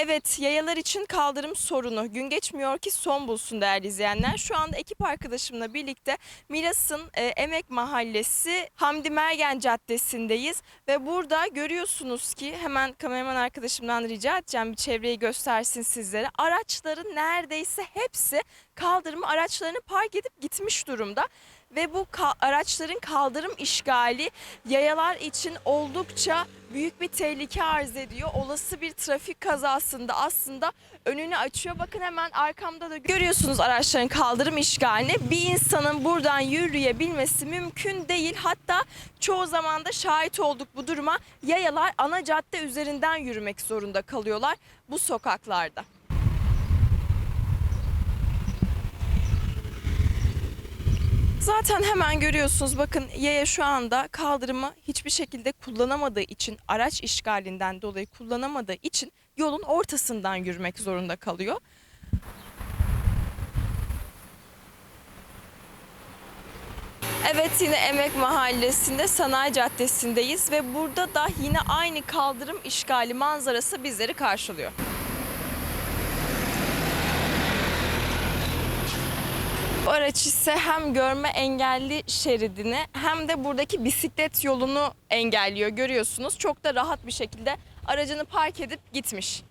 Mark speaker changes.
Speaker 1: Evet, yayalar için kaldırım sorunu gün geçmiyor ki son bulsun değerli izleyenler. Şu anda ekip arkadaşımla birlikte Milas'ın e, Emek Mahallesi Hamdi Mergen Caddesi'ndeyiz. Ve burada görüyorsunuz ki hemen kameraman arkadaşımdan rica edeceğim bir çevreyi göstersin sizlere. Araçların neredeyse hepsi kaldırımı araçlarını park edip gitmiş durumda. Ve bu ka- araçların kaldırım işgali yayalar için oldukça büyük bir tehlike arz ediyor. Olası bir trafik kazasında aslında önünü açıyor. Bakın hemen arkamda da görüyorsunuz araçların kaldırım işgalini. Bir insanın buradan yürüyebilmesi mümkün değil. Hatta çoğu zaman da şahit olduk bu duruma. Yayalar ana cadde üzerinden yürümek zorunda kalıyorlar bu sokaklarda. Zaten hemen görüyorsunuz bakın yaya şu anda kaldırımı hiçbir şekilde kullanamadığı için araç işgalinden dolayı kullanamadığı için yolun ortasından yürümek zorunda kalıyor. Evet yine Emek Mahallesi'nde Sanayi Caddesi'ndeyiz ve burada da yine aynı kaldırım işgali manzarası bizleri karşılıyor. Bu araç ise hem görme engelli şeridini hem de buradaki bisiklet yolunu engelliyor görüyorsunuz. Çok da rahat bir şekilde aracını park edip gitmiş.